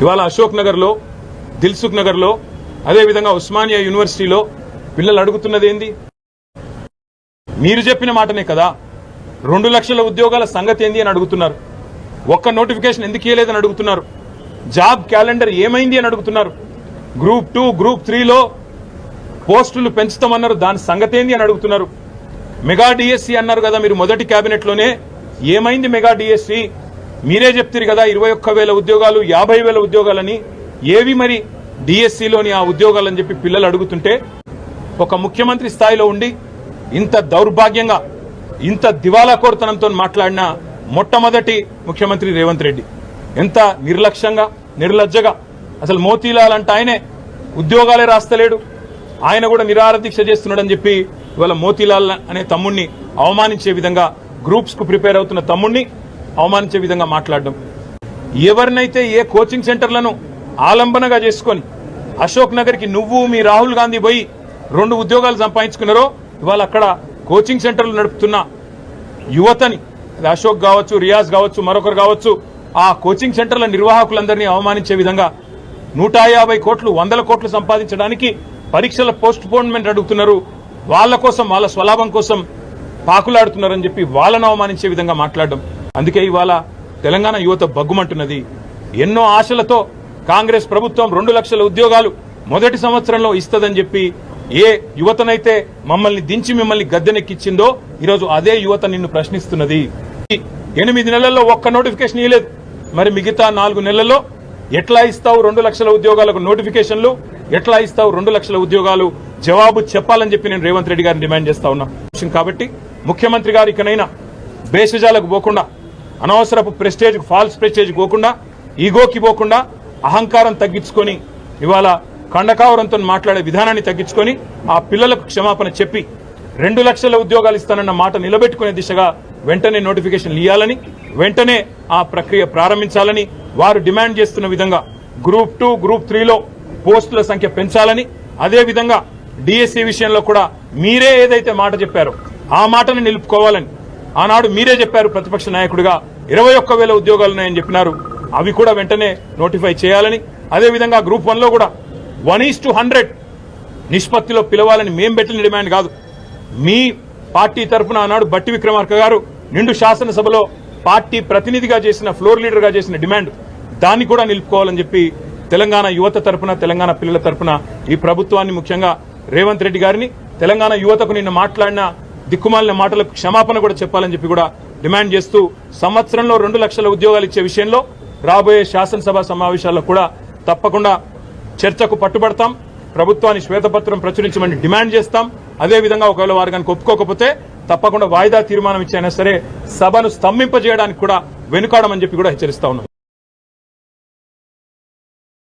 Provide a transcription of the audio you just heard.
ఇవాళ అశోక్ నగర్లో దిల్సుఖ్ నగర్లో అదేవిధంగా ఉస్మానియా యూనివర్సిటీలో పిల్లలు అడుగుతున్నది ఏంది? మీరు చెప్పిన మాటనే కదా రెండు లక్షల ఉద్యోగాల సంగతి ఏంది అని అడుగుతున్నారు. ఒక్క నోటిఫికేషన్ ఎందుకు ఇవ్వలేదని అడుగుతున్నారు? జాబ్ క్యాలెండర్ ఏమైంది అని అడుగుతున్నారు. గ్రూప్ టూ గ్రూప్ త్రీలో పోస్టులు పెంచుతామన్నారు దాని సంగతి ఏంది అని అడుగుతున్నారు. మెగా డిఎస్సి అన్నారు కదా మీరు మొదటి క్యాబినెట్లోనే ఏమైంది మెగా డిఎస్సి? మీరే చెప్తారు కదా ఇరవై ఒక్క వేల ఉద్యోగాలు యాభై వేల ఉద్యోగాలని. ఏవి మరి డిఎస్సిలోని ఆ ఉద్యోగాలని చెప్పి పిల్లలు అడుగుతుంటే ఒక ముఖ్యమంత్రి స్థాయిలో ఉండి ఇంత దౌర్భాగ్యంగా ఇంత దివాలా కోరతనంతో మాట్లాడిన మొట్టమొదటి ముఖ్యమంత్రి రేవంత్ రెడ్డి. ఎంత నిర్లక్ష్యంగా నిర్లజ్జగా. అసలు మోతీలాల్ అంటే ఆయనే. ఉద్యోగాలే రాస్తలేడు. ఆయన కూడా నిరార దీక్ష చేస్తున్నాడని చెప్పి ఇవాళ మోతీలాల్ అనే తమ్ముణ్ణి అవమానించే విధంగా గ్రూప్స్కు ప్రిపేర్ అవుతున్న తమ్ముణ్ణి అవమానించే విధంగా మాట్లాడడం. ఎవరినైతే ఏ కోచింగ్ సెంటర్లను ఆలంబనగా చేసుకొని అశోక్ నగర్కి నువ్వు మీ రాహుల్ గాంధీ పోయి రెండు ఉద్యోగాలు సంపాదించుకున్నారో ఇవాళ అక్కడ కోచింగ్ సెంటర్లు నడుపుతున్న యువతని అది అశోక్ కావచ్చు రియాజ్ కావచ్చు మరొకరు కావచ్చు ఆ కోచింగ్ సెంటర్ల నిర్వాహకులందరినీ అవమానించే విధంగా నూట యాభై కోట్లు వందల కోట్లు సంపాదించడానికి పరీక్షల పోస్ట్ పోన్మెంట్ అడుగుతున్నారు. వాళ్ళ కోసం వాళ్ళ స్వలాభం కోసం పాకులాడుతున్నారని చెప్పి వాళ్ళను అవమానించే విధంగా మాట్లాడడం. అందుకే ఇవాళ తెలంగాణ యువత బగ్గుమంటున్నది. ఎన్నో ఆశలతో కాంగ్రెస్ ప్రభుత్వం రెండు లక్షల ఉద్యోగాలు మొదటి సంవత్సరంలో ఇస్తుందని చెప్పి ఏ యువతనైతే మమ్మల్ని దించి మిమ్మల్ని గద్దెనెక్కిచ్చిందో ఈరోజు అదే యువత నిన్ను ప్రశ్నిస్తున్నది. ఎనిమిది నెలల్లో ఒక్క నోటిఫికేషన్ ఇవ్వలేదు మరి మిగతా నాలుగు నెలల్లో ఎట్లా ఇస్తావు రెండు లక్షల ఉద్యోగాలకు నోటిఫికేషన్లు? ఎట్లా ఇస్తావు రెండు లక్షల ఉద్యోగాలు? జవాబు చెప్పాలని చెప్పి నేను రేవంత్ రెడ్డి గారిని డిమాండ్ చేస్తా ఉన్నా. కాబట్టి ముఖ్యమంత్రి గారు ఇకనైనా భేషజాలకు పోకుండా అనవసరపు ప్రెస్టేజ్ ఫాల్స్ ప్రెస్టేజ్ పోకుండా ఈగోకి పోకుండా అహంకారం తగ్గించుకొని ఇవాళ కండకావరంతో మాట్లాడే విధానాన్ని తగ్గించుకొని ఆ పిల్లలకు క్షమాపణ చెప్పి రెండు లక్షల ఉద్యోగాలు ఇస్తానన్న మాట నిలబెట్టుకునే దిశగా వెంటనే నోటిఫికేషన్లు ఇవ్వాలని వెంటనే ఆ ప్రక్రియ ప్రారంభించాలని వారు డిమాండ్ చేస్తున్న విధంగా గ్రూప్ టూ గ్రూప్ త్రీలో పోస్టుల సంఖ్య పెంచాలని అదేవిధంగా డిఎస్సి విషయంలో కూడా మీరే ఏదైతే మాట చెప్పారో ఆ మాటను నిలుపుకోవాలని ఆనాడు మీరే చెప్పారు ప్రతిపక్ష నాయకుడిగా ఇరవై ఒక్క వేల ఉద్యోగాలు ఉన్నాయని చెప్పినారు. అవి కూడా వెంటనే నోటిఫై చేయాలని అదే విధంగా గ్రూప్ వన్లో కూడా వన్ ఈస్ టు హండ్రెడ్ నిష్పత్తిలో పిలవాలని మేం పెట్టిన డిమాండ్ కాదు. మీ పార్టీ తరఫున ఆనాడు బట్టి విక్రమార్క గారు నిండు శాసనసభలో పార్టీ ప్రతినిధిగా చేసిన ఫ్లోర్ లీడర్గా చేసిన డిమాండ్ దాన్ని కూడా నిలుపుకోవాలని చెప్పి తెలంగాణ యువత తరఫున తెలంగాణ పిల్లల తరఫున ఈ ప్రభుత్వాన్ని ముఖ్యంగా రేవంత్ రెడ్డి గారిని తెలంగాణ యువతకు నిన్న మాట్లాడిన దిక్కుమాలిన మాటలకు క్షమాపణ కూడా చెప్పాలని చెప్పి కూడా డిమాండ్ చేస్తూ సంవత్సరంలో రెండు లక్షల ఉద్యోగాలు ఇచ్చే విషయంలో రాబోయే శాసనసభ సమావేశాల్లో కూడా తప్పకుండా చర్చకు పట్టుబడతాం. ప్రభుత్వాన్ని శ్వేతపత్రం ప్రచురించమని డిమాండ్ చేస్తాం. అదేవిధంగా ఒకవేళ వారు కనుక ఒప్పుకోకపోతే తప్పకుండా వాయిదా తీర్మానం ఇచ్చైనా సరే సభను స్తంభింపజేయడానికి కూడా వెనుకాడమని చెప్పి కూడా హెచ్చరిస్తా ఉన్నాం.